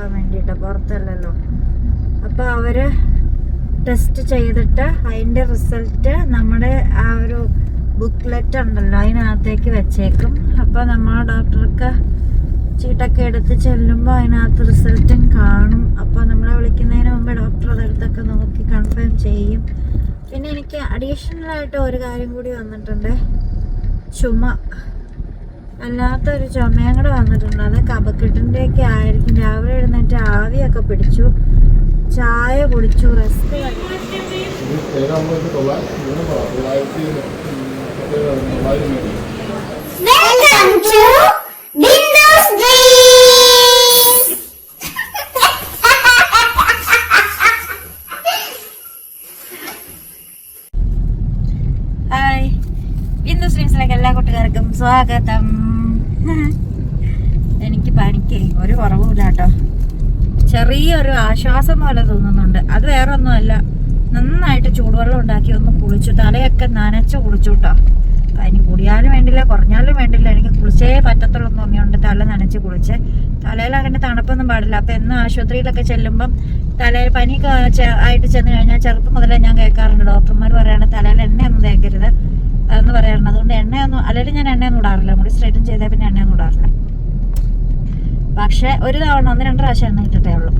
കൊടുക്കാൻ വേണ്ടിയിട്ട് പുറത്തല്ലല്ലോ. അപ്പോൾ അവർ ടെസ്റ്റ് ചെയ്തിട്ട് അതിന്റെ റിസൾട്ട് നമ്മുടെ ആ ഒരു ബുക്ക്ലെറ്റ് ഉണ്ടല്ലോ അതിനകത്തേക്ക് വെച്ചേക്കും. അപ്പോൾ നമ്മൾ ഡോക്ടർക്ക് ചീട്ടൊക്കെ എടുത്ത് ചെല്ലുമ്പോൾ അതിനകത്ത് റിസൾട്ടും കാണും. അപ്പോൾ നമ്മളെ വിളിക്കുന്നതിന് മുമ്പ് ഡോക്ടർ അതെടുത്തൊക്കെ നോക്കി കൺഫേം ചെയ്യും. പിന്നെ എനിക്ക് അഡീഷണലായിട്ട് ഒരു കാര്യം കൂടി വന്നിട്ടുണ്ട്. ചുമ. അല്ലാത്തൊരു ചുമയും കൂടെ വന്നിട്ടുണ്ട്. അത് കപക്കെട്ടിന്റെ ഒക്കെ ആയിരിക്കും. രാവിലെ എഴുന്നേറ്റ് ആവിയൊക്കെ പിടിച്ചു. ചായ കുടിച്ചു. റെസ്റ്റ്! ഹായ്. ഇന്ന് സ്ട്രീംസിലേക്ക് എല്ലാ കൂട്ടുകാർക്കും സ്വാഗതം എനിക്ക് പനിക്ക് ഒരു കുറവുമില്ല കേട്ടോ ചെറിയൊരു ആശ്വാസം പോലെ തോന്നുന്നുണ്ട്. അത് വേറെ ഒന്നുമല്ല നന്നായിട്ട് ചൂടുവെള്ളം ഉണ്ടാക്കി ഒന്ന് കുളിച്ചു. തലയൊക്കെ നനച്ച് കുളിച്ചു കേട്ടോ പനി കൂടിയാലും വേണ്ടില്ല കുറഞ്ഞാലും വേണ്ടില്ല. എനിക്ക് കുളിച്ചേ പറ്റത്തുള്ളൂ എന്ന് തോന്നിയുണ്ട് തല നനച്ച് കുളിച്ച്. തലയിൽ അങ്ങനെ തണുപ്പൊന്നും പാടില്ല. അപ്പം എന്നും ആശുപത്രിയിലൊക്കെ ചെല്ലുമ്പം തലയിൽ പനി ആയിട്ട് ചെന്ന് കഴിഞ്ഞാൽ ചെറുപ്പം മുതലേ ഞാൻ കേൾക്കാറുണ്ട്. ഡോക്ടർമാർ പറയാണ് തലയിൽ എണ്ണയൊന്നും തേക്കരുത് അതെന്ന് പറയാറുണ്ട്. അതുകൊണ്ട് എണ്ണയൊന്നും അല്ലെങ്കിൽ ഞാൻ എണ്ണയൊന്നും ഇടാറില്ല. മുടി സ്ട്രെയിറ്റും ചെയ്താൽ പിന്നെ എണ്ണയൊന്നും ഇടാറില്ല. പക്ഷേ ഒരു തവണ ഒന്ന് രണ്ട് പ്രാവശ്യം എണ്ണ ഇട്ടിട്ടേ ഉള്ളൂ.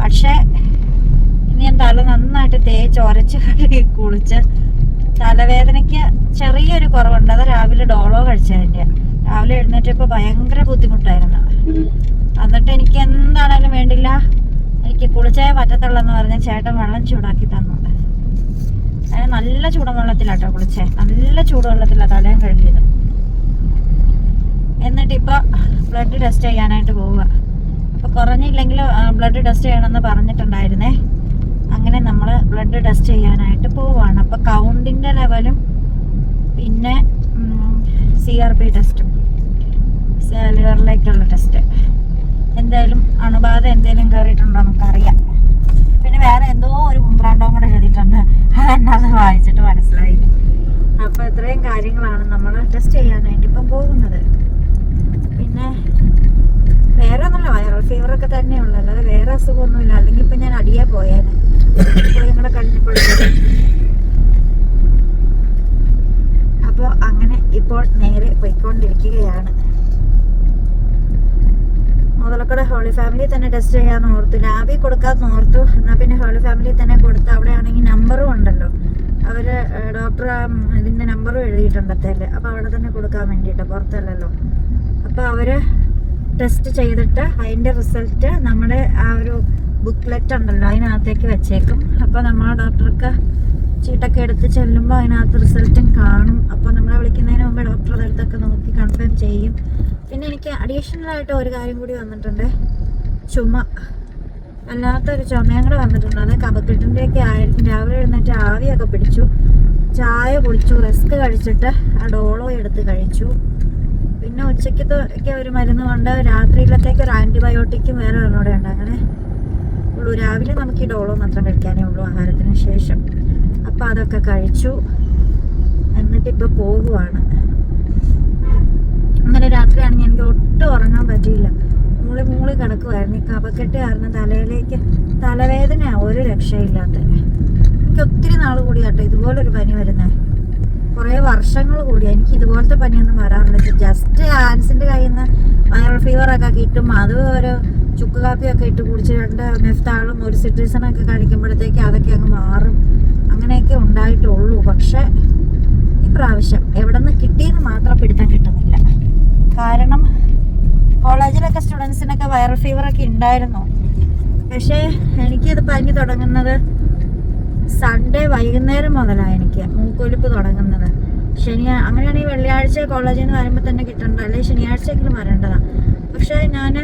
പക്ഷേ ഇനി ഞാൻ തല നന്നായിട്ട് തേച്ച് ഉരച്ച് കുളിച്ച് തലവേദനയ്ക്ക് ചെറിയൊരു കുറവുണ്ട്. അത് രാവിലെ ഡോളോ കഴിച്ചതിന്റെ രാവിലെ എഴുന്നേറ്റപ്പോൾ ഭയങ്കര ബുദ്ധിമുട്ടായിരുന്നു. എന്നിട്ട് എനിക്ക് എന്താണേലും വേണ്ടില്ല. എനിക്ക് കുളിച്ചേ പറ്റത്തുള്ളെന്ന് പറഞ്ഞ് ചേട്ടൻ വെള്ളം ചൂടാക്കി തന്നു. അതിന് നല്ല ചൂടുവെള്ളത്തിലാട്ടോ കുളിച്ചേ. നല്ല ചൂടുവെള്ളത്തിലാണ് തലയും കഴുകിയത്. എന്നിട്ട് ഇപ്പോൾ ബ്ലഡ് ടെസ്റ്റ് ചെയ്യാനായിട്ട് പോവുക അപ്പോൾ കുറഞ്ഞില്ലെങ്കിൽ ബ്ലഡ് ടെസ്റ്റ് ചെയ്യണമെന്ന് പറഞ്ഞിട്ടുണ്ടായിരുന്നേ. അങ്ങനെ നമ്മൾ ബ്ലഡ് ടെസ്റ്റ് ചെയ്യാനായിട്ട് പോവുകയാണ് അപ്പോൾ കൗണ്ടിന്റെ ലെവലും പിന്നെ സി ആർ പി ടെസ്റ്റും ലിവറിലേക്കുള്ള ടെസ്റ്റ് എന്തായാലും അണുബാധ എന്തെങ്കിലും കയറിയിട്ടുണ്ടോ നമുക്കറിയാം. പിന്നെ വേറെ എന്തോ ഒരു കുന്ത്രാണ്ടവും കൂടെ എഴുതിയിട്ടുണ്ട്. അതെന്നത് വായിച്ചിട്ട് മനസ്സിലായി അപ്പോൾ ഇത്രയും കാര്യങ്ങളാണ് നമ്മൾ ടെസ്റ്റ് ചെയ്യാനായിട്ട് ഇപ്പം പോകുന്നത്. പിന്നെ വേറെ ഒന്നുമില്ല വൈറൽ ഫീവർ ഒക്കെ തന്നെയുള്ളൂ അല്ലാതെ വേറെ അസുഖമൊന്നുമില്ല. അല്ലെങ്കിൽ ഇപ്പൊ ഞാൻ അടിയാ പോയേനെ. കൂടെ കഴിഞ്ഞപ്പോഴത്തേക്ക് അപ്പോൾ അങ്ങനെ ഇപ്പോൾ നേരെ പോയിക്കൊണ്ടിരിക്കുകയാണ്. മുതലക്കട ഹോളി ഫാമിലി തന്നെ ടെസ്റ്റ് ചെയ്യാൻ ഓർത്തു. ലാബിൽ കൊടുക്കാന്ന് ഓർത്തു. എന്നാൽ പിന്നെ ഹോളി ഫാമിലി തന്നെ കൊടുത്ത് അവിടെ ആണെങ്കിൽ നമ്പറും ഉണ്ടല്ലോ. അവർ ഡോക്ടർ ഇതിന്റെ നമ്പറും എഴുതിയിട്ടുണ്ട് അത്തേൽ അപ്പോൾ അവിടെ തന്നെ കൊടുക്കാൻ വേണ്ടിയിട്ട് പുറത്തല്ലല്ലോ. അപ്പൊ അവർ ടെസ്റ്റ് ചെയ്തിട്ട് അതിന്റെ റിസൾട്ട് നമ്മുടെ ആ ഒരു ബുക്ക്ലെറ്റ് ഉണ്ടല്ലോ അതിനകത്തേക്ക് വെച്ചേക്കും. അപ്പോൾ നമ്മൾ ഡോക്ടർക്ക് ചീട്ടൊക്കെ എടുത്ത് ചെല്ലുമ്പോൾ അതിനകത്ത് റിസൾട്ടും കാണും. അപ്പോൾ നമ്മളെ വിളിക്കുന്നതിന് മുമ്പ് ഡോക്ടർ അതെടുത്തൊക്കെ നോക്കി കൺഫേം ചെയ്യും. പിന്നെ എനിക്ക് അഡീഷണലായിട്ട് ഒരു കാര്യം കൂടി വന്നിട്ടുണ്ട്. ചുമ. അല്ലാത്തൊരു ചുമയും കൂടെ വന്നിട്ടുണ്ട്. അത് കപക്കെട്ടിന്റെയൊക്കെ ആയിരിക്കും. രാവിലെ എഴുന്നേറ്റ് ആവിയൊക്കെ പിടിച്ചു. ചായ കുടിച്ചു. റസ്ക് കഴിച്ചിട്ട് ആ ഡോളോ എടുത്ത് കഴിച്ചു. പിന്നെ ഉച്ചയ്ക്കത്തെ ഒരു മരുന്ന് കൊണ്ട് രാത്രിയിലത്തേക്ക് ഒരു ആന്റിബയോട്ടിക്കും വേറെ ഒരെണ്ണൂടെ ഉണ്ട്. അങ്ങനെ ഉള്ളൂ. രാവിലെ നമുക്ക് ഈ ഡോളോ മാത്രം കഴിക്കാനേ ഉള്ളൂ ആഹാരത്തിന് ശേഷം. അപ്പം അതൊക്കെ കഴിച്ചു. എന്നിട്ട് ഇപ്പോൾ പോകുവാണ് അങ്ങനെ രാത്രിയാണെങ്കിൽ എനിക്ക് ഒട്ടും ഉറങ്ങാൻ പറ്റിയില്ല. മൂളി മൂളി കിടക്കുമായിരുന്നു ഈ കപക്കെട്ട് കാരണം തലയിലേക്ക് തലവേദന ഒരു രക്ഷയില്ലാത്ത. എനിക്ക് ഒത്തിരി നാൾ കൂടിയാട്ടോ ഇതുപോലൊരു പനി വരുന്നത് കുറേ വർഷങ്ങൾ കൂടി. എനിക്ക് ഇതുപോലത്തെ പനിയൊന്നും വരാറില്ല. ജസ്റ്റ് ആൻസിന്റെ കയ്യിൽ നിന്ന് വൈറൽ ഫീവർ ഒക്കെ കിട്ടും. അത് ഒരു ചുക്ക് കാപ്പിയൊക്കെ ഇട്ട് കുടിച്ച് രണ്ട് മെഫ്താളും ഒരു സിട്രീസണൊക്കെ കഴിക്കുമ്പോഴത്തേക്ക് അതൊക്കെ അങ്ങ് മാറും. അങ്ങനെയൊക്കെ ഉണ്ടായിട്ടുള്ളൂ. പക്ഷെ ഇപ്രാവശ്യം എവിടെ നിന്ന് കിട്ടിയെന്ന് മാത്രം പിടുത്തം കിട്ടുന്നില്ല. കാരണം കോളേജിലൊക്കെ സ്റ്റുഡൻസിനൊക്കെ വൈറൽ ഫീവർ ഒക്കെ ഉണ്ടായിരുന്നു. പക്ഷേ എനിക്കിത് പനി തുടങ്ങുന്നത് സൺഡേ വൈകുന്നേരം മുതലാണ് എനിക്ക് മൂക്കൊലിപ്പ് തുടങ്ങുന്നത്. ശനി അങ്ങനെയാണെങ്കിൽ വെള്ളിയാഴ്ച കോളേജിൽ നിന്ന് വരുമ്പോൾ തന്നെ കിട്ടേണ്ടത്. അല്ലെങ്കിൽ ശനിയാഴ്ചയെങ്കിലും വരേണ്ടതാണ് പക്ഷേ ഞാൻ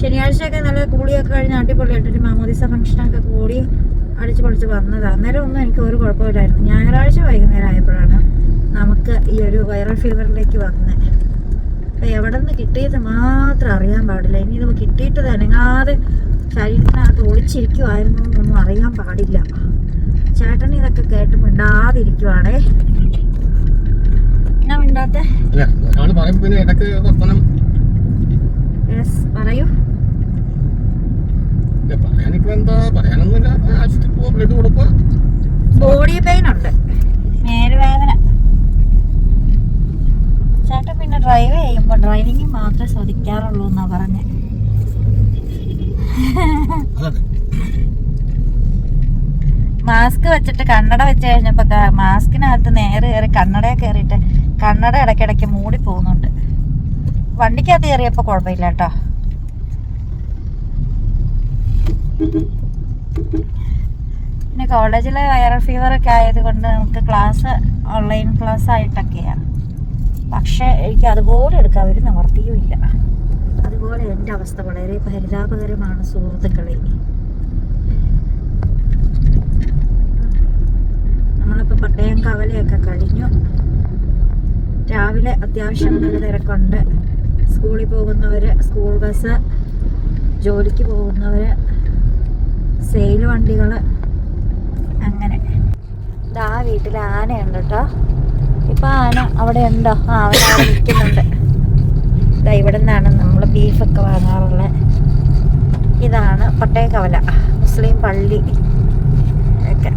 ശനിയാഴ്ചയൊക്കെ നല്ല കൂളിയൊക്കെ കഴിഞ്ഞ് അടിപൊളിയായിട്ടൊരു മാമോദിസ ഫംഗ്ഷനൊക്കെ കൂടി അടിച്ച് പൊളിച്ച് വന്നതാണ് അന്നേരം ഒന്നും എനിക്ക് ഒരു കുഴപ്പമില്ലായിരുന്നു. ഞായറാഴ്ച വൈകുന്നേരം ആയപ്പോഴാണ് നമുക്ക് ഈ ഒരു വൈറൽ ഫീവറിലേക്ക് വന്നത് അപ്പം എവിടെ നിന്ന് കിട്ടിയത് മാത്രം അറിയാൻ പാടില്ല. ഇനി ഇത് കിട്ടിയിട്ട് അനങ്ങാതെ ശരീരത്തിനകത്ത് ഒളിച്ചിരിക്കുമായിരുന്നു എന്നൊന്നും അറിയാൻ പാടില്ല. ചേട്ടൻ ഇതൊക്കെ കേട്ട് മിണ്ടാതിരിക്കുവാണേ. എന്നാ മിണ്ടാത്തെ? പറയൂ ബോഡി പെയിൻ ഉണ്ട്. മേലുവേദന. ചേട്ടൻ പിന്നെ ഡ്രൈവ് ചെയ്യുമ്പോൾ ഡ്രൈവിംഗ് മാത്രമേ ശ്രദ്ധിക്കാറുള്ളൂ എന്നാ പറഞ്ഞേ. അതെ. മാസ്ക് വെച്ചിട്ട് കണ്ണട വെച്ച് കഴിഞ്ഞപ്പോ മാസ്കിനകത്ത് നേരെ കയറി കണ്ണട കയറിയിട്ട് കണ്ണട ഇടയ്ക്കിടയ്ക്ക് മൂടി പോകുന്നുണ്ട്. വണ്ടിക്കകത്ത് കയറിയപ്പോ കുഴപ്പമില്ല കേട്ടോ. പിന്നെ കോളേജിലെ വൈറൽ ഫീവർ ഒക്കെ ആയതുകൊണ്ട് നമുക്ക് ക്ലാസ് ഓൺലൈൻ ക്ലാസ് ആയിട്ടൊക്കെയാണ് പക്ഷെ എനിക്ക് അതുപോലെ എടുക്കാൻ ഒരു നിവർത്തിയുമില്ല അതുപോലെ എന്റെ അവസ്ഥ വളരെ പരിതാപകരമാണ് സുഹൃത്തുക്കളെ. നമ്മളിപ്പോൾ പട്ടയം കവലയൊക്കെ കഴിഞ്ഞു. രാവിലെ അത്യാവശ്യം നല്ല തിരക്കുണ്ട്. സ്കൂളിൽ പോകുന്നവർ സ്കൂൾ ബസ് ജോലിക്ക് പോകുന്നവർ സെയിൽ വണ്ടികൾ അങ്ങനെ. ഇതാ വീട്ടിൽ ആനയുണ്ട് കേട്ടോ ഇപ്പം ആന അവിടെ ഉണ്ടോ? ആ അവിടെ നിൽക്കുന്നുണ്ട്. ഇതാ ഇവിടെ നിന്നാണ് നമ്മൾ ബീഫൊക്കെ വാങ്ങാറുള്ളത് ഇതാണ് പട്ടയക്കവല മുസ്ലിം പള്ളി ഒക്കെ.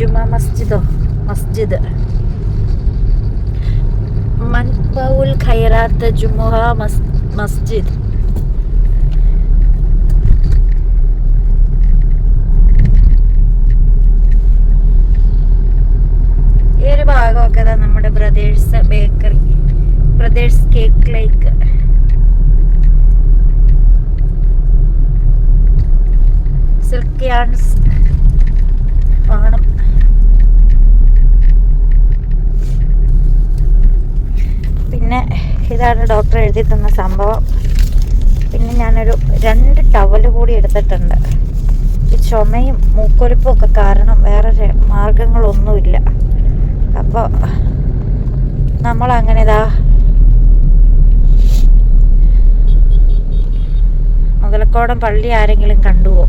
ജുമാ മസ്ജിദോ മസ്ജിദ് മൻബൗൽ ഖൈറാത്ത് ജുമുഹ മസ് മസ്ജിദ് ഈ ഒരു ഭാഗമൊക്കെ നമ്മുടെ brothers bakery brothers cake like silk yarns ആണ് പിന്നെ ഇതാണ് ഡോക്ടർ എഴുതി തന്ന സംഭവം. പിന്നെ ഞാനൊരു രണ്ട് ടവൽ കൂടി എടുത്തിട്ടുണ്ട്. ഈ ചുമയും മൂക്കൊലിപ്പും ഒക്കെ കാരണം വേറെ മാർഗങ്ങളൊന്നുമില്ല. അപ്പോൾ നമ്മളങ്ങനെ ഇതാ മുതലക്കോടം പള്ളി ആരെങ്കിലും കണ്ടുവോ?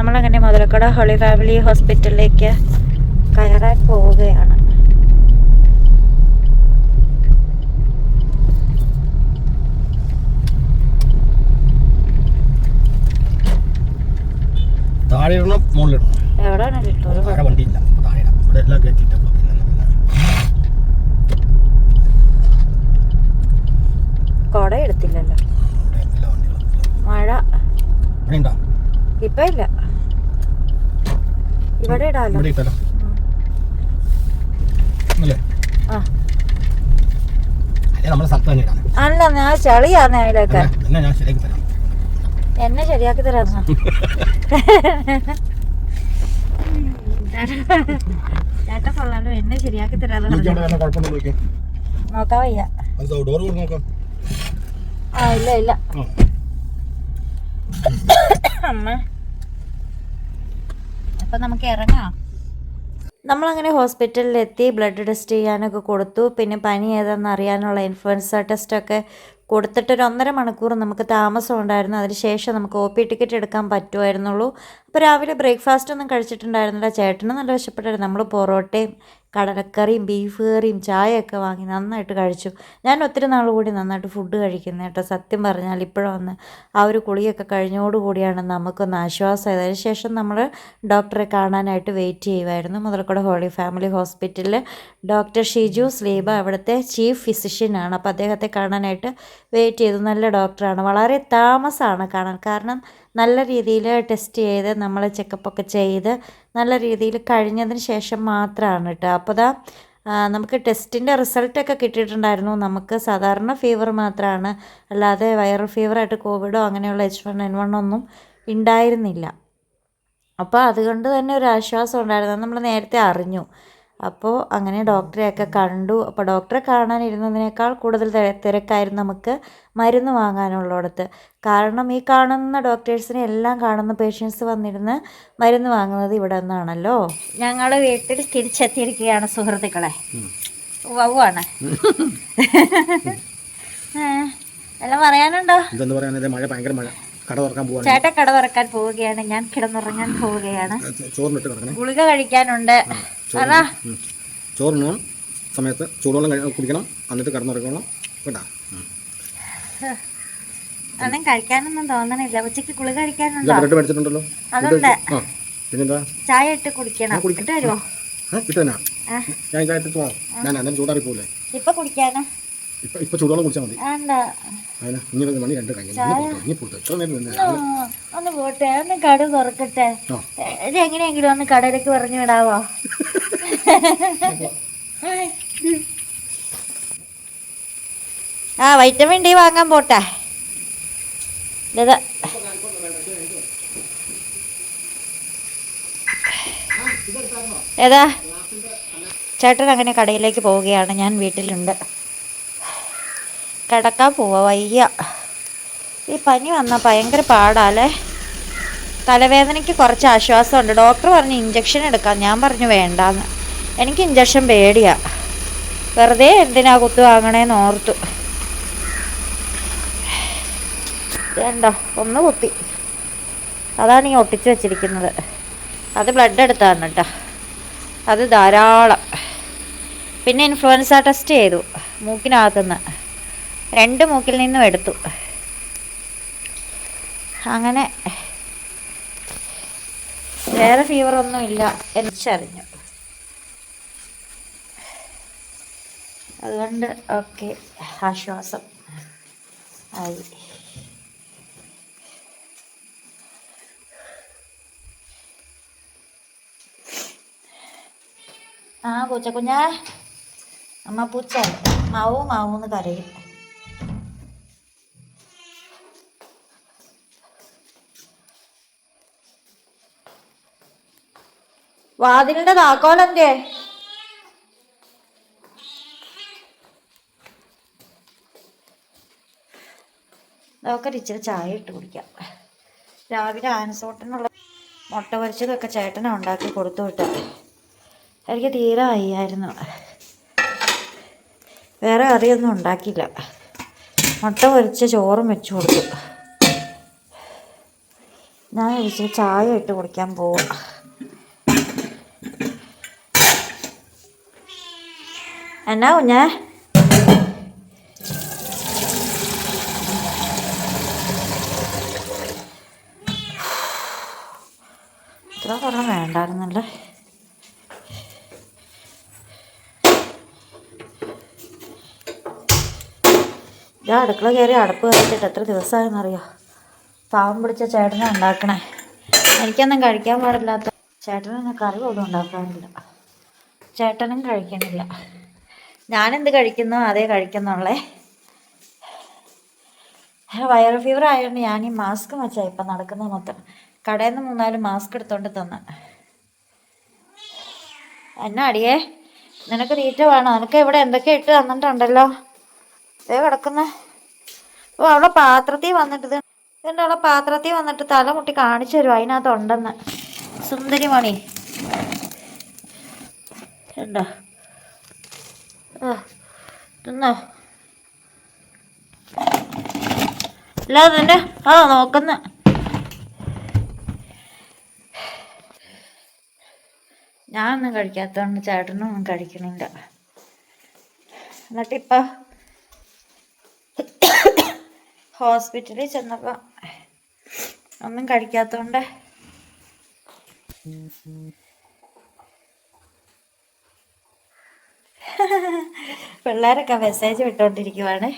നമ്മളങ്ങനെ മുതലക്കോട ഹോളി ഫാമിലി ഹോസ്പിറ്റലിലേക്ക് കയറാൻ പോവുകയാണ്. താഴെ ഇടണം മുകളിലിടണം താഴെ വണ്ടിയില്ല. താഴെ ഇടാം ഇവിടെ എല്ലാം പിന്നെ കുട എടുത്തില്ലല്ലോ. മഴ. ഇപ്പൊ ഇല്ല. ഇവിടെ ഇടാലോ? അല്ലേ ഞാൻ ഇടക്കാൻ അതിലൊക്കെ ഞാൻ ശരിയാക്കി തരാം. എന്നെ ശരിയാക്കി തരാന്ന ചേട്ടൻ കൊള്ളാലോ എന്നെ ശരിയാക്കി നോക്കാൻ വയ്യ. ആ ഇല്ല ഇല്ല. അമ്മ. അപ്പൊ നമുക്ക് ഇറങ്ങാം? നമ്മളങ്ങനെ ഹോസ്പിറ്റലിൽ എത്തി ബ്ലഡ് ടെസ്റ്റ് ചെയ്യാനൊക്കെ കൊടുത്തു. പിന്നെ പനി ഏതാണെന്ന് അറിയാനുള്ള ഇൻഫ്ലുവൻസ ടെസ്റ്റൊക്കെ കൊടുത്തിട്ട് ഒരു ഒന്നര മണിക്കൂർ നമുക്ക് താമസം ഉണ്ടായിരുന്നു. അതിനുശേഷം നമുക്ക് ഒ പി ടിക്കറ്റ് എടുക്കാൻ പറ്റുമായിരുന്നുള്ളൂ. അപ്പോൾ രാവിലെ ബ്രേക്ക്ഫാസ്റ്റ് ഒന്നും കഴിച്ചിട്ടുണ്ടായിരുന്നില്ല. ചേട്ടന് നല്ല വിശപ്പെട്ടായിരുന്നു നമ്മൾ പൊറോട്ടയും കടലക്കറിയും ബീഫ് കറിയും ചായയൊക്കെ വാങ്ങി നന്നായിട്ട് കഴിച്ചു. ഞാൻ ഒത്തിരി നാൾ കൂടി നന്നായിട്ട് ഫുഡ് കഴിക്കുന്നത് കേട്ടോ. സത്യം പറഞ്ഞാൽ ഇപ്പോഴൊന്ന് ആ ഒരു കുളിയൊക്കെ കഴിഞ്ഞോടുകൂടിയാണ് നമുക്കൊന്ന് ആശ്വാസമായത്. അതിനുശേഷം നമ്മൾ ഡോക്ടറെ കാണാനായിട്ട് വെയിറ്റ് ചെയ്യുമായിരുന്നു മുതലക്കോട് ഹോളി ഫാമിലി ഹോസ്പിറ്റലിൽ ഡോക്ടർ ഷിജു സ്ലീബ അവിടുത്തെ ചീഫ് ഫിസിഷ്യനാണ് അപ്പോൾ അദ്ദേഹത്തെ കാണാനായിട്ട് വെയിറ്റ് ചെയ്തു. നല്ല ഡോക്ടറാണ് വളരെ താമസമാണ് കാണാൻ. കാരണം നല്ല രീതിയിൽ ടെസ്റ്റ് ചെയ്ത് നമ്മൾ ചെക്കപ്പൊക്കെ ചെയ്ത് നല്ല രീതിയിൽ കഴിഞ്ഞതിന് ശേഷം മാത്രമാണ് കേട്ടോ അപ്പോൾ ദാ നമുക്ക് ടെസ്റ്റിന്റെ റിസൾട്ടൊക്കെ കിട്ടിയിട്ടുണ്ടായിരുന്നു. നമുക്ക് സാധാരണ ഫീവർ മാത്രമാണ് അല്ലാതെ വൈറൽ ഫീവറായിട്ട് കോവിഡോ അങ്ങനെയുള്ള എച്ച് വൺ എൻ വൺ ഒന്നും ഉണ്ടായിരുന്നില്ല അപ്പോൾ അതുകൊണ്ട് തന്നെ ഒരു ആശ്വാസം ഉണ്ടായിരുന്നു. നമ്മൾ നേരത്തെ അറിഞ്ഞു. അപ്പോൾ അങ്ങനെ ഡോക്ടറെയൊക്കെ കണ്ടു. അപ്പോൾ ഡോക്ടറെ കാണാനിരുന്നതിനേക്കാൾ കൂടുതൽ തിര- തിരക്കായിരുന്നു നമുക്ക് മരുന്ന് വാങ്ങാനുള്ളിടത്ത്. കാരണം ഈ കാണുന്ന ഡോക്ടേഴ്സിനെ എല്ലാം കാണുന്ന പേഷ്യൻസ് വന്നിരുന്ന് മരുന്ന് വാങ്ങുന്നത് ഇവിടെ നിന്നാണല്ലോ? ഞങ്ങൾ വീട്ടിൽ തിരിച്ചെത്തിയിരിക്കുകയാണ് സുഹൃത്തുക്കളെ. വവ്വാണ്. എല്ലാം പറയാനുണ്ടോ? മഴ ഭയങ്കര മഴ. കട തുറക്കാൻ പോവാണ്. ചേട്ടൻ കട തുറക്കാൻ പോവുകയാണ്. ഞാൻ കിടന്നുറങ്ങാൻ പോവുകയാണ്. ചോറിനിട്ട് കിടക്കണേ. ഗുളിക കഴിക്കാനുണ്ട്. അതാ. ഉം. ചോറിന് സമയത്ത് ചൂടുവെള്ളം കുടിക്കണം. എന്നിട്ട് കിടന്നുറക്കണം കേട്ടാ. ഒന്നും കഴിക്കാനൊന്നും തോന്നണില്ല. ഉച്ചയ്ക്ക് കുളി കഴിക്കാനുണ്ടല്ലോ കഴിക്കാനുണ്ടോ ബ്രെഡ് മേടിച്ചിട്ടുണ്ടല്ലോ. അതുണ്ട്. പിന്നെന്താ? ചായ ഇട്ട് കുടിക്കണം. ഇട്ട് തരുമോ ഇട്ട്. ഞാൻ ഇതായിട്ട് പോവാം ഞാൻ അന്നേരം ചൂടാറി പോലെ ഇപ്പൊ കുടിക്കാനോ? ഇപ്പൊ ഇപ്പൊ ചൂടോളം കുടിച്ചാൽ മതി. ഇനി മണി രണ്ട് കഴിഞ്ഞു. ഇനി പോട്ടെ എത്ര നേരം നിന്ന് ഒന്ന് പോട്ടെ ഒന്ന് കട തുറക്കട്ടെ. ഇത് എങ്ങനെയെങ്കിലും ഒന്ന് കടയിലേക്ക് പറഞ്ഞു വിടാവോ? ആ വൈറ്റമിൻ ഡി വാങ്ങാൻ പോട്ടെ. ഏതാ? ചേട്ടൻ അങ്ങനെ കടയിലേക്ക് പോവുകയാണ്. ഞാൻ വീട്ടിലുണ്ട്. കിടക്കാൻ പോവാ വയ്യ. ഈ പനി വന്നാൽ ഭയങ്കര പാടാല്ലേ? തലവേദനയ്ക്ക് കുറച്ച് ആശ്വാസമുണ്ട്. ഡോക്ടർ പറഞ്ഞു ഇഞ്ചക്ഷൻ എടുക്കാം. ഞാൻ പറഞ്ഞു വേണ്ടാന്ന്. എനിക്ക് ഇഞ്ചക്ഷൻ പേടിയാ. വെറുതെ എന്തിനാ കുത്തു വാങ്ങണേന്ന് ഓർത്തു. വേണ്ട ഒന്ന് കുത്തി. അതാണ് ഈ ഒട്ടിച്ചു വെച്ചിരിക്കുന്നത്. അത് ബ്ലഡ് എടുത്താണ് കേട്ടോ അത് ധാരാളം. പിന്നെ ഇൻഫ്ലുവൻസ ടെസ്റ്റ് ചെയ്തു. മൂക്കിനകത്തുനിന്ന്. രണ്ട് മൂക്കിൽ നിന്നും എടുത്തു. അങ്ങനെ വേറെ ഇല്ല എന്നറിഞ്ഞു അതുകൊണ്ട് ഓക്കെ ആശ്വാസം ആയി. ആ പൂച്ച കുഞ്ഞാ അമ്മ പൂച്ച മാവൂ മാവൂന്ന് കരയും. വാതിലിന്റെ താക്കോലെന്തേ? നമുക്ക് ഇച്ചിരി ചായ ഇട്ട് കുടിക്കാം. രാവിലെ ആനസോട്ടിനുള്ള മുട്ട പൊരിച്ചതൊക്കെ ചേട്ടനെ ഉണ്ടാക്കി കൊടുത്തു വിട്ടത് എനിക്ക് തീരെ വയ്യായിരുന്നു. വേറെ കറിയൊന്നും ഉണ്ടാക്കിയില്ല. മുട്ട പൊരിച്ച ചോറും വെച്ച് കൊടുത്തു. ഞാൻ ഇച്ചിരി ചായ ഇട്ട് കുടിക്കാൻ പോവാം. എന്നാ കുഞ്ഞേ ഇത്ര വേണ്ടായിരുന്നല്ലേ ഞാൻ അടുക്കള കയറി അടുപ്പ് കഴിച്ചിട്ട് എത്ര ദിവസമായെന്നറിയോ പാവം പിടിച്ച ചേട്ടനെ ഉണ്ടാക്കണേ. എനിക്കൊന്നും കഴിക്കാൻ പാടില്ലാത്ത ചേട്ടനൊന്നും കറി പോലും ഉണ്ടാക്കാറില്ല. ചേട്ടനും കഴിക്കണില്ല. ഞാനെന്ത് കഴിക്കുന്നു അതേ കഴിക്കുന്നുള്ളേ. വൈറൽ ഫീവർ ആയതുകൊണ്ട് ഞാൻ ഈ മാസ്ക് വെച്ചാ ഇപ്പം നടക്കുന്നത് മൊത്തം. കടയിൽ നിന്ന് മൂന്നാൽ മാസ്ക് എടുത്തോണ്ട് തന്ന. എന്നാ അടിയേ? നിനക്ക് തീറ്റ വേണോ? നിനക്ക് ഇവിടെ എന്തൊക്കെ ഇട്ട് തന്നിട്ടുണ്ടല്ലോ? ഇതേ കിടക്കുന്ന. ഓ അവളെ പാത്രത്തിൽ വന്നിട്ട് ഇത് അവിടെ പാത്രത്തിൽ വന്നിട്ട് തല മുട്ടി കാണിച്ചു തരും സുന്ദരി മണി ഉണ്ടോ തിന്നോ. അല്ലാതെ തന്നെ ആ നോക്കുന്ന. ഞാനൊന്നും കഴിക്കാത്തതുകൊണ്ട് ചേട്ടനൊന്നും കഴിക്കണില്ല. എന്നിട്ടിപ്പോൾ ഹോസ്പിറ്റലിൽ ചെന്നപ്പോൾ ഒന്നും കഴിക്കാത്തതുകൊണ്ട് പിള്ളേരൊക്കെ മെസ്സേജ് വിട്ടുകൊണ്ടിരിക്കുവാണ്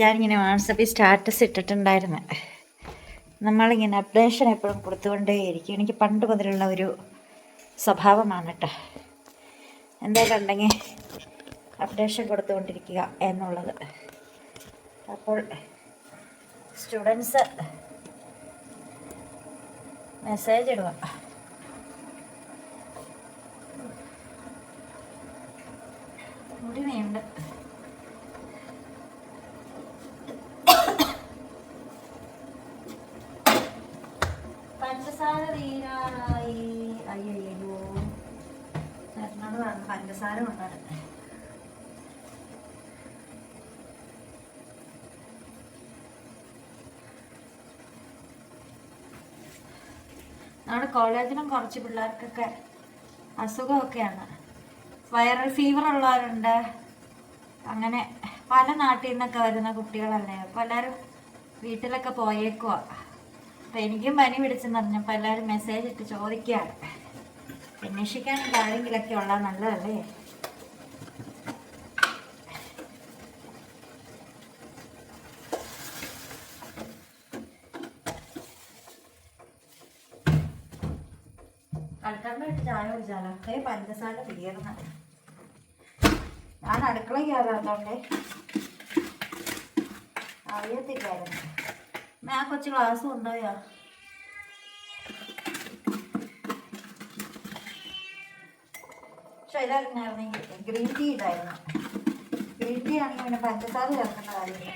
ഞാനിങ്ങനെ വാട്സപ്പിൽ സ്റ്റാറ്റസ് ഇട്ടിട്ടുണ്ടായിരുന്നു. നമ്മളിങ്ങനെ അപ്ഡേഷൻ എപ്പോഴും കൊടുത്തുകൊണ്ടേയിരിക്കും. എനിക്ക് പണ്ട് മുതലുള്ള ഒരു സ്വഭാവമാണ് കേട്ടോ എന്തെങ്കിലും ഉണ്ടെങ്കിൽ അപ്ഡേഷൻ കൊടുത്തുകൊണ്ടിരിക്കുക എന്നുള്ളത്. അപ്പോൾ സ്റ്റുഡൻസ് മെസ്സേജ് ഇടുക മുടി വേണ്ട പഞ്ചസാര തീരാറായി അയ്യോ ചേട്ടനോട് പറഞ്ഞു പഞ്ചസാര കൊണ്ടുവരാൻ നമ്മുടെ കോളേജിലും കുറച്ച് പിള്ളേർക്കൊക്കെ അസുഖമൊക്കെയാണ്. വൈറൽ ഫീവർ ഉള്ളവരുണ്ട്. അങ്ങനെ പല നാട്ടിൽ നിന്നൊക്കെ വരുന്ന കുട്ടികളല്ലേ. അപ്പോൾ എല്ലാവരും വീട്ടിലൊക്കെ പോയേക്കുവാ. അപ്പം എനിക്കും പനി പിടിച്ചെന്ന് പറഞ്ഞപ്പോൾ എല്ലാവരും മെസ്സേജ് ഇട്ട് ചോദിക്കുകയാണ്. അന്വേഷിക്കാനുള്ള ആരെങ്കിലൊക്കെ ഉള്ള നല്ലതല്ലേ? ഞാൻ അടുക്കള കയറാത്തോണ്ടേ. അറിയത്തില്ലായിരുന്നു. ഞാൻ കൊച്ചു ക്ലാസ് കൊണ്ടുപോയോ പക്ഷെ ഇതായിരുന്നെങ്കിൽ ഗ്രീൻ ടീ ഇടായിരുന്നു. ഗ്രീൻ ടീ ആണെങ്കിൽ പിന്നെ പഞ്ചസാര ചേർക്കേണ്ട കാര്യമില്ല.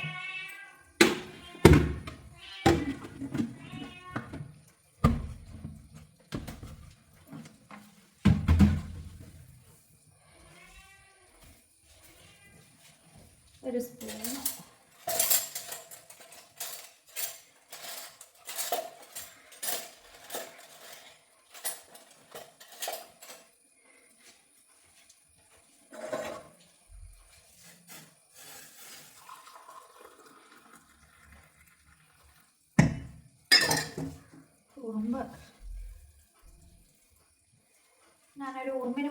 സ്പൂൺ ഉറുമ്പ്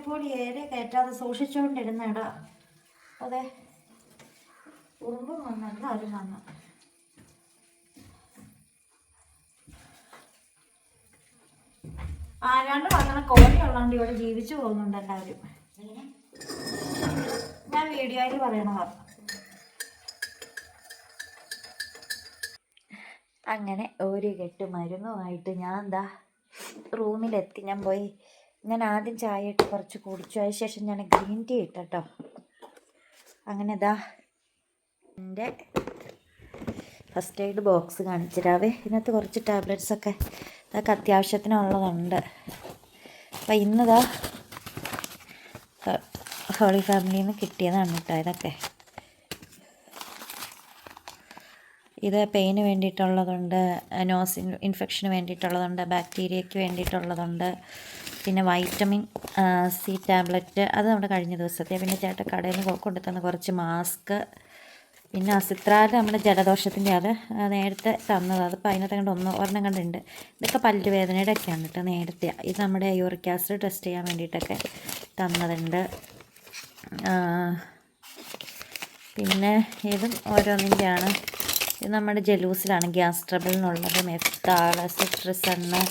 പോലെ ഏറെ കയറ്റാതെ സൂക്ഷിച്ചുകൊണ്ടിരുന്നടാ. അതെ. ഉറുമ്പും വന്നല്ല എല്ലാവരും വന്നു? ആരാണ്ട് വന്ന കോഴി ഉള്ളാണ്ട് ഇവിടെ ജീവിച്ചു പോകുന്നുണ്ട് എല്ലാവരും. ഞാൻ വീഡിയോയിൽ പറയണതാ. അങ്ങനെ ഒരു കെട്ട് മരുന്നുമായിട്ട് ഞാൻ എന്താ റൂമിലെത്തി. ഞാൻ പോയി ഞാൻ ആദ്യം ചായ ഇട്ട് കുറച്ച് കുടിച്ചു. അതിന് ശേഷം ഞാൻ ഗ്രീൻ ടീ ഇട്ടോ അങ്ങനെ ഇതാ എന്റെ ഫസ്റ്റ് എയ്ഡ് ബോക്സ് കാണിച്ചിരാവേ ഇതിനകത്ത് കുറച്ച് ടാബ്ലറ്റ്സ് ഒക്കെ ഇതൊക്കെ അത്യാവശ്യത്തിനുള്ളതുണ്ട്. അപ്പം ഇന്നിതാ ഹോളി ഫാമിലിയിൽ നിന്ന് കിട്ടിയതാണ് കേട്ടോ ഇതൊക്കെ. ഇത് പെയിന് വേണ്ടിയിട്ടുള്ളതുണ്ട് നോസ് ഇൻഫെക്ഷന് വേണ്ടിയിട്ടുള്ളതുണ്ട് ബാക്ടീരിയയ്ക്ക് വേണ്ടിയിട്ടുള്ളതുണ്ട് പിന്നെ വൈറ്റമിൻ സി ടാബ്ലറ്റ് അത് നമ്മുടെ കഴിഞ്ഞ ദിവസത്തെ. പിന്നെ ചേട്ടൻ കടയിൽ നിന്ന് കൊണ്ടുത്തന്ന കുറച്ച് മാസ്ക് പിന്നെ അസിത്രാൽ നമ്മുടെ ജലദോഷത്തിന്റെ അത് നേരത്തെ തന്നത്. അതിപ്പോൾ അതിനകത്ത് കണ്ട് ഒന്ന് ഒരെണ്ണം കണ്ടുണ്ട് ഇതൊക്കെ പല്ല് വേദനയുടെ ഒക്കെയാണ് കേട്ടോ നേരത്തെ. ഇത് നമ്മുടെ യൂറിക് ആസിഡ് ടെസ്റ്റ് ചെയ്യാൻ വേണ്ടിയിട്ടൊക്കെ തന്നതുണ്ട്. പിന്നെ ഇതും ഓരോന്നിന്റെയാണ്. ഇത് നമ്മുടെ ജലൂസിലാണ് ഗ്യാസ് ട്രബിളിനുള്ളത്. മെത്താൾ സിട്രസണ്ണ്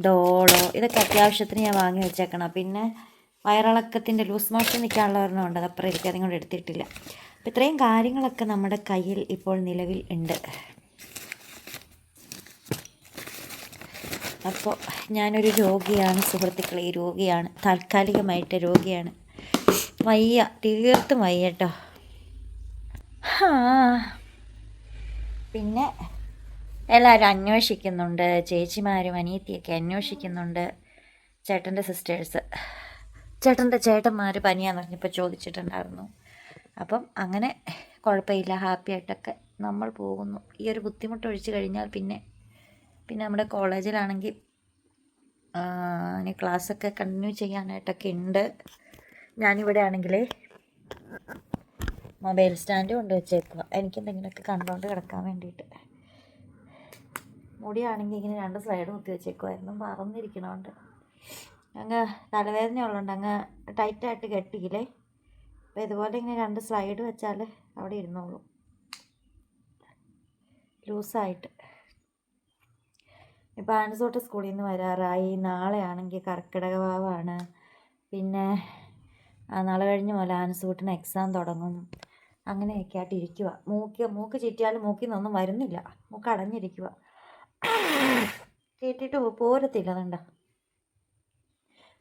ഡോളോ ഇതൊക്കെ അത്യാവശ്യത്തിന് ഞാൻ വാങ്ങി വെച്ചേക്കണം. പിന്നെ വയറിളക്കത്തിന്റെ ലൂസ് മോഷൻ നിൽക്കാനുള്ള ഒരെണ്ണം ഉണ്ട്. അത് അപ്പുറം ഇരിക്കും. അതും കൂടെ എടുത്തിട്ടില്ല. അപ്പം ഇത്രയും കാര്യങ്ങളൊക്കെ നമ്മുടെ കയ്യിൽ ഇപ്പോൾ നിലവിൽ ഉണ്ട്. അപ്പോൾ ഞാനൊരു രോഗിയാണ് സുഹൃത്തുക്കളെ. രോഗിയാണ്. താൽക്കാലികമായിട്ട് രോഗിയാണ്. വയ്യ. തീർത്തും വയ്യ കേട്ടോ. പിന്നെ എല്ലാവരും അന്വേഷിക്കുന്നുണ്ട്. ചേച്ചിമാരും അനിയത്തിയൊക്കെ അന്വേഷിക്കുന്നുണ്ട്. ചേട്ടന്റെ സിസ്റ്റേഴ്സ്. ചേട്ടന്റെ ചേട്ടന്മാർ പനിയാന്ന് പറഞ്ഞപ്പോൾ ചോദിച്ചിട്ടുണ്ടായിരുന്നു. അപ്പം അങ്ങനെ കുഴപ്പമില്ല. ഹാപ്പി ആയിട്ടൊക്കെ നമ്മൾ പോകുന്നു. ഈ ഒരു ബുദ്ധിമുട്ട് ഒഴിച്ചു കഴിഞ്ഞാൽ പിന്നെ പിന്നെ നമ്മുടെ കോളേജിലാണെങ്കിൽ ഇനി ക്ലാസ്സൊക്കെ കണ്ടിന്യൂ ചെയ്യാനായിട്ടൊക്കെ ഉണ്ട്. ഞാനിവിടെ ആണെങ്കിലേ മൊബൈൽ സ്റ്റാൻഡ് കൊണ്ട് വെച്ചേക്കുക എനിക്ക് എന്തെങ്കിലുമൊക്കെ കണ്ടുകൊണ്ട് കിടക്കാൻ വേണ്ടിയിട്ട്. മുടിയാണെങ്കിൽ ഇങ്ങനെ രണ്ട് സ്ലൈഡ് കുത്തി വെച്ചേക്കുമായിരുന്നു മറന്നിരിക്കണോണ്ട്. അങ്ങ് തലവേദന ഉള്ളതുകൊണ്ട് അങ്ങ് ടൈറ്റായിട്ട് കെട്ടിയില്ലേ? അപ്പോൾ ഇതുപോലെ ഇങ്ങനെ രണ്ട് സ്ലൈഡ് വെച്ചാൽ അവിടെ ഇരുന്നോളൂ. ലൂസായിട്ട് ഇപ്പോൾ ആൻസോട്ട് സ്കൂളിൽ നിന്ന് വരാറായി. നാളെയാണെങ്കിൽ കർക്കിടക ഭാവമാണ്. പിന്നെ നാളെ കഴിഞ്ഞ പോലെ ആൻസൂട്ടിന് എക്സാം തുടങ്ങും. അങ്ങനെയൊക്കെ ആയിട്ട് ഇരിക്കുക മൂക്ക് മൂക്ക് ചീറ്റിയാലും മൂക്കിൽ നിന്നൊന്നും വരുന്നില്ല. മൂക്ക് അടഞ്ഞിരിക്കുക ചീറ്റിയിട്ട് പോരത്തില്ല അതുണ്ട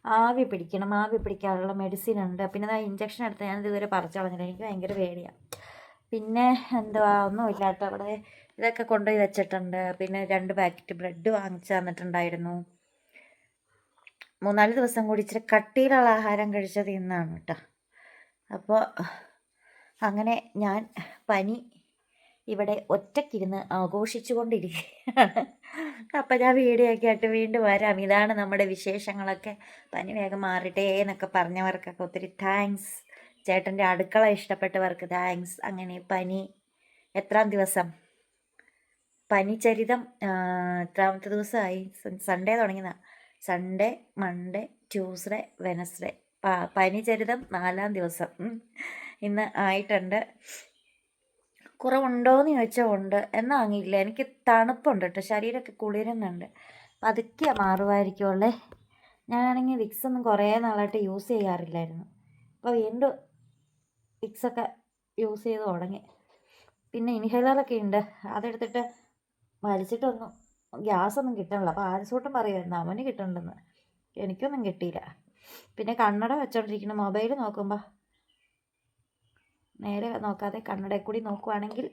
ആവി പിടിക്കണം ആവി പിടിക്കാനുള്ള മെഡിസിൻ ഉണ്ട്. പിന്നെ ആ ഇഞ്ചക്ഷൻ എടുത്ത് ഞാനിത് ഇതുവരെ പറിച്ചു കളഞ്ഞില്ല. എനിക്ക് ഭയങ്കര പേടിയാണ് പിന്നെ എന്തുവാ ഒന്നുമില്ല കേട്ടോ അവിടെ. ഇതൊക്കെ കൊണ്ടുപോയി വെച്ചിട്ടുണ്ട്. പിന്നെ രണ്ട് പാക്കറ്റ് ബ്രെഡ് വാങ്ങിച്ചു തന്നിട്ടുണ്ടായിരുന്നു. മൂന്നാൽ ദിവസം കൂടി ഇച്ചിരി കട്ടിയിലുള്ള ആഹാരം കഴിച്ചത് ഇന്നാണ് കേട്ടോ. അപ്പോൾ അങ്ങനെ ഞാൻ പനി ഇവിടെ ഒറ്റക്കിരുന്ന് ആഘോഷിച്ചുകൊണ്ടിരിക്കുകയാണ്. അപ്പം ഞാൻ വീഡിയോ ആയിട്ട് വീണ്ടും വരാം. ഇതാണ് നമ്മുടെ വിശേഷങ്ങളൊക്കെ. പനി വേഗം മാറട്ടെ എന്നൊക്കെ പറഞ്ഞവർക്കൊക്കെ ഒത്തിരി താങ്ക്സ് ചേട്ടന്റെ അടുക്കള ഇഷ്ടപ്പെട്ടവർക്ക് താങ്ക്സ് അങ്ങനെ പനി. എത്രാം ദിവസം? പനിചരിതം ചരിതം എത്രാമത്തെ ദിവസമായി? സൺഡേ തുടങ്ങിയതാ. സൺഡേ മൺഡേ ട്യൂസ്ഡേ വെനസ്ഡേ പനിചരിതം നാലാം ദിവസം. ഇന്ന് ആയിട്ടുണ്ട്. കുറവുണ്ടോയെന്ന് ചോദിച്ചാൽ ഉണ്ട്. എന്നാൽ അങ്ങില്ല. എനിക്ക് തണുപ്പുണ്ട് കേട്ടോ ശരീരമൊക്കെ കുളിരുന്നുണ്ട്. പതുക്കെ മാറുമായിരിക്കുമല്ലേ ഞാനാണെങ്കിൽ വിക്സ് ഒന്നും കുറേ നാളായിട്ട് യൂസ് ചെയ്യാറില്ലായിരുന്നു. അപ്പോൾ വീണ്ടും വിക്സൊക്കെ യൂസ് ചെയ്ത് തുടങ്ങി. പിന്നെ ഇൻഹേലറൊക്കെ ഉണ്ട് അതെടുത്തിട്ട് വലിച്ചിട്ടൊന്നും ഗ്യാസ് ഒന്നും കിട്ടണില്ല. അപ്പോൾ ആരിസൂട്ടും പറയുമായിരുന്നു അവന് കിട്ടണ്ടെന്ന്. എനിക്കൊന്നും കിട്ടിയില്ല. പിന്നെ കണ്ണട വെച്ചോണ്ടിരിക്കണം മൊബൈൽ നോക്കുമ്പോൾ നേരെ നോക്കാതെ കണ്ണടയിൽ കൂടി നോക്കുവാണെങ്കിൽ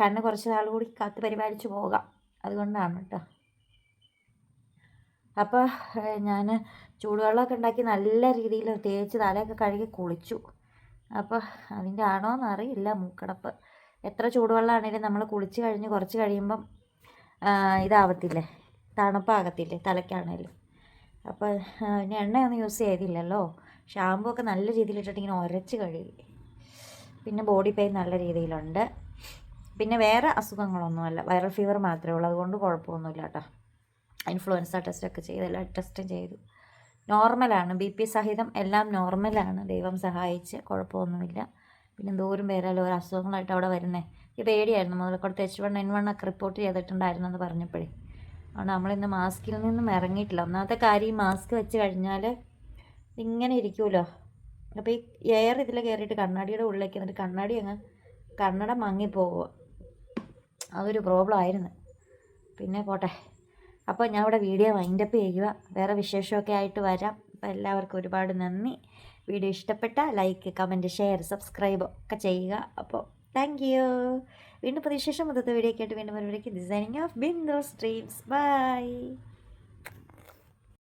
കണ്ണ് കുറച്ച് നാൾ കൂടി കാത്ത് പരിപാലിച്ച് പോകാം. അതുകൊണ്ടാണ് കേട്ടോ. അപ്പോൾ ഞാൻ ചൂടുവെള്ളമൊക്കെ ഉണ്ടാക്കി നല്ല രീതിയിൽ തേച്ച് തലയൊക്കെ കഴുകി കുളിച്ചു. അപ്പോൾ അതിന്റെ ആണോ എന്നറിയില്ല മൂക്കടപ്പ്. എത്ര ചൂടുവെള്ളമാണെങ്കിലും നമ്മൾ കുളിച്ച് കഴിഞ്ഞ് കുറച്ച് കഴിയുമ്പം ഇതാവത്തില്ലേ? തണുപ്പാകത്തില്ലേ തലയ്ക്കാണേലും. അപ്പോൾ പിന്നെ എണ്ണയൊന്നും യൂസ് ചെയ്തില്ലല്ലോ. ഷാമ്പു ഒക്കെ നല്ല രീതിയിൽ ഇട്ടിട്ട് ഇങ്ങനെ ഉരച്ച് കഴുകി. പിന്നെ ബോഡി പെയിൻ നല്ല രീതിയിലുണ്ട്. പിന്നെ വേറെ അസുഖങ്ങളൊന്നുമല്ല. വൈറൽ ഫീവർ മാത്രമേ ഉള്ളൂ. അതുകൊണ്ട് കുഴപ്പമൊന്നുമില്ല കേട്ടോ. ഇൻഫ്ലുവൻസ ടെസ്റ്റൊക്കെ ചെയ്ത് എല്ലാ ടെസ്റ്റും ചെയ്തു. നോർമലാണ് ബി പി സഹിതം എല്ലാം നോർമലാണ് ദൈവം സഹായിച്ച് കുഴപ്പമൊന്നുമില്ല. പിന്നെ എന്തോരം പേരല്ലോ ഒരു അസുഖങ്ങളായിട്ട് അവിടെ വരുന്നേ. ഈ പേടിയായിരുന്നു. മുതലക്കുളത്ത് എച്ച് വൺ എൻ വൺ ഒക്കെ റിപ്പോർട്ട് ചെയ്തിട്ടുണ്ടായിരുന്നെന്ന് പറഞ്ഞപ്പോഴേ. അതുകൊണ്ട് നമ്മളിന്ന് മാസ്കിൽ നിന്നും ഇറങ്ങിയിട്ടില്ല. ഒന്നാമത്തെ കാര്യം ഈ മാസ്ക് വെച്ച് കഴിഞ്ഞാൽ ഇങ്ങനെ ഇരിക്കുമല്ലോ അപ്പോൾ ഈ എയർ ഇതിൽ കയറിയിട്ട് കണ്ണാടിയുടെ ഉള്ളിലേക്ക് എന്നിട്ട് കണ്ണാടി അങ്ങ് കണ്ണട മങ്ങിപ്പോകുക അതൊരു പ്രോബ്ലം ആയിരുന്നു. പിന്നെ പോട്ടെ. അപ്പോൾ ഞാൻ ഇവിടെ വീഡിയോ വൈൻഡപ്പ് ചെയ്യുക. വേറെ വിശേഷമൊക്കെ ആയിട്ട് വരാം. അപ്പോൾ എല്ലാവർക്കും ഒരുപാട് നന്ദി. വീഡിയോ ഇഷ്ടപ്പെട്ട ലൈക്ക് കമന്റ് ഷെയർ സബ്സ്ക്രൈബ് ഒക്കെ ചെയ്യുക. അപ്പോൾ താങ്ക് യു വീണ്ടും പ്രതീക്ഷ മൊത്തത്തെ വീഡിയോ കേട്ട് വീണ്ടും വരുമ്പോഴേക്കും ഡിസൈനിങ് ഓഫ് ബിന്ദോസ് ഡ്രീംസ് ബൈ